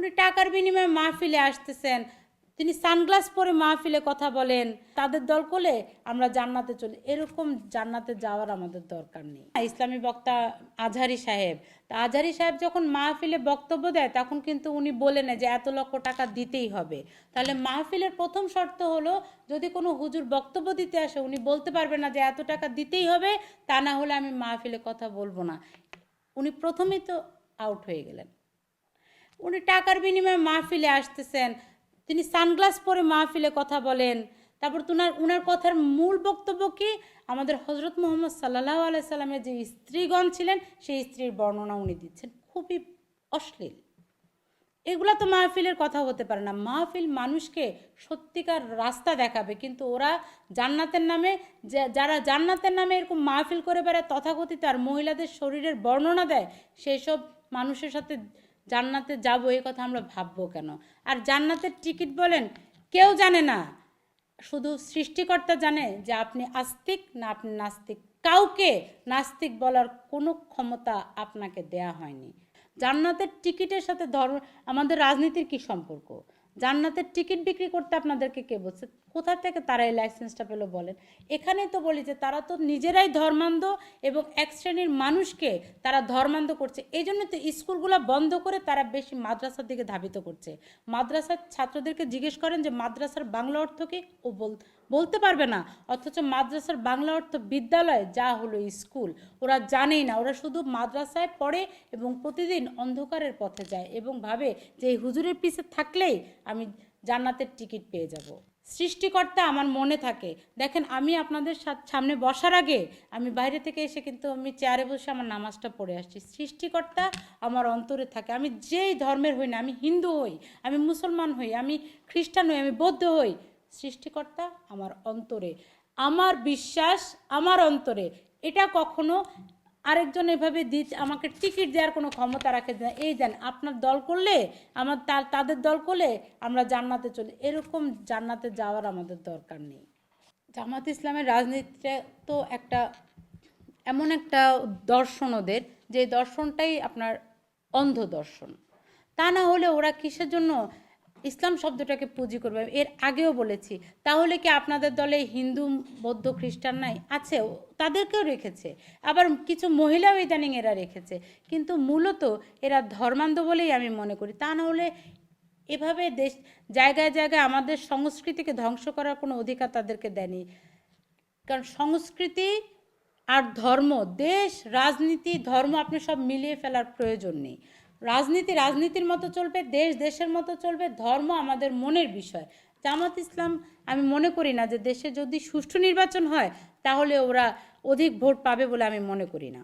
উনি টাকার বিনিময়ে মাহফিলে আসতেছেন। তিনি সানগ্লাস পরে মাহফিলে কথা বলেন। তাদের দল করলে আমরা জান্নাতে চলি। এরকম জান্নাতে যাওয়ার আমাদের দরকার নেই। ইসলামী বক্তা আজহারি সাহেব, তা আজহারি সাহেব যখন মাহফিলে বক্তব্য দেয়, তখন কিন্তু উনি বলে নেয় যে এত লক্ষ টাকা দিতেই হবে। তাহলে মাহফিলের প্রথম শর্ত হলো, যদি কোনো হুজুর বক্তব্য দিতে আসে, উনি বলতে পারবে না যে এত টাকা দিতেই হবে, তা না হলে আমি মাহফিলে কথা বলব না। উনি প্রথমেই তো আউট হয়ে গেলেন। উনি টাকার বিনিময়ে মাহফিলে আসতেছেন। তিনি সানগ্লাস পরে মাহফিলে কথা বলেন। তারপর তুনার উনার কথার মূল বক্তব্য কি? আমাদের হজরত মোহাম্মদ সাল্লাহ আলাই সাল্লামের যে স্ত্রীগণ ছিলেন, সেই স্ত্রীর বর্ণনা উনি দিচ্ছেন। খুবই অশ্লীল। এগুলা তো মাহফিলের কথা হতে পারে না। মাহফিল মানুষকে সত্যিকার রাস্তা দেখাবে, কিন্তু ওরা জান্নাতের নামে যারা জান্নাতের নামে এরকম মাহফিল করে বেড়ায়, তথাকথিত আর মহিলাদের শরীরের বর্ণনা দেয় সেই সব মানুষের সাথে জান্নাতে যাব এই কথা আমরা ভাববো কেন? আর জান্নাতের টিকিট বলেন, কেউ জানে না। শুধু সৃষ্টিকর্তা জানে যে আপনি আস্তিক না আপনি নাস্তিক। কাউকে নাস্তিক বলার কোনো ক্ষমতা আপনাকে দেয়া হয়নি। জান্নাতের টিকিটের সাথে ধর্ম আমাদের রাজনীতির কি সম্পর্ক? জান্নাতের টিকিট বিক্রি করতে আপনাদেরকে কে বলছে? কোথা থেকে তারা এই লাইসেন্সটা পেল বলেন? এখানেই তো বলি যে তারা তো নিজেরাই ধর্মান্ধ এবং এক শ্রেণির মানুষকে তারা ধর্মান্ধ করছে। এই জন্য তো স্কুলগুলো বন্ধ করে তারা বেশি মাদ্রাসার দিকে ধাবিত করছে। মাদ্রাসার ছাত্রদেরকে জিজ্ঞেস করেন যে, মাদ্রাসার বাংলা অর্থকে ও বল বলতে পারবে না। অথচ মাদ্রাসার বাংলা অর্থ বিদ্যালয় যা হলো স্কুল, ওরা জানেই না। ওরা শুধু মাদ্রাসায় পড়ে এবং প্রতিদিন অন্ধকারের পথে যায় এবং ভাবে যে এই হুজুরের পিছে থাকলেই আমি জান্নাতের টিকিট পেয়ে যাব। সৃষ্টিকর্তা আমার মনে থাকে। দেখেন, আমি আপনাদের সামনে বসার আগে আমি বাইরে থেকে এসে কিন্তু আমি চেয়ারে বসে আমার নামাজটা পড়ে আসছি। সৃষ্টিকর্তা আমার অন্তরে থাকে। আমি যেই ধর্মের হই না, আমি হিন্দু হই, আমি মুসলমান হই, আমি খ্রিস্টান হই, আমি বৌদ্ধ হই সৃষ্টিকর্তা আমার অন্তরে, আমার বিশ্বাস আমার অন্তরে। এটা কখনো আরেকজন এভাবে দি, আমাকে টিকিট দেওয়ার কোনো ক্ষমতা রাখে না এই দেন, আপনার দল করলে, আমার তা- তাদের দল করলে আমরা জান্নাতে চলি। এরকম জান্নাতে যাওয়ার আমাদের দরকার নেই। জামাত ইসলামের রাজনীতিটা তো একটা, এমন একটা দর্শন ওদের, যে দর্শনটাই আপনার অন্ধ দর্শন তা না হলে ওরা কিসের জন্য ইসলাম শব্দটাকে পুঁজি করবে, এর আগেও বলেছি। তাহলে কি আপনাদের দলে হিন্দু, বৌদ্ধ, খ্রিস্টান নাই? আছে তাদেরকেও রেখেছে। আবার কিছু মহিলাও ইদানিং এরা রেখেছে। কিন্তু মূলত এরা ধর্মান্ধ বলেই আমি মনে করি। তা না হলে এভাবে দেশ, জায়গায় জায়গায় আমাদের সংস্কৃতিকে ধ্বংস করার কোনো অধিকার তাদেরকে দেয়নি। কারণ সংস্কৃতি আর ধর্ম, দেশ, রাজনীতি, ধর্ম, আপনি সব মিলিয়ে ফেলার প্রয়োজন নেই। রাজনীতি রাজনীতির মতো চলবে, দেশ দেশের মতো চলবে, ধর্ম আমাদের মনের বিষয়। জামাত ইসলাম, আমি মনে করি না যে দেশে যদি সুষ্ঠু নির্বাচন হয়, তাহলে ওরা অধিক ভোট পাবে বলে আমি মনে করি না।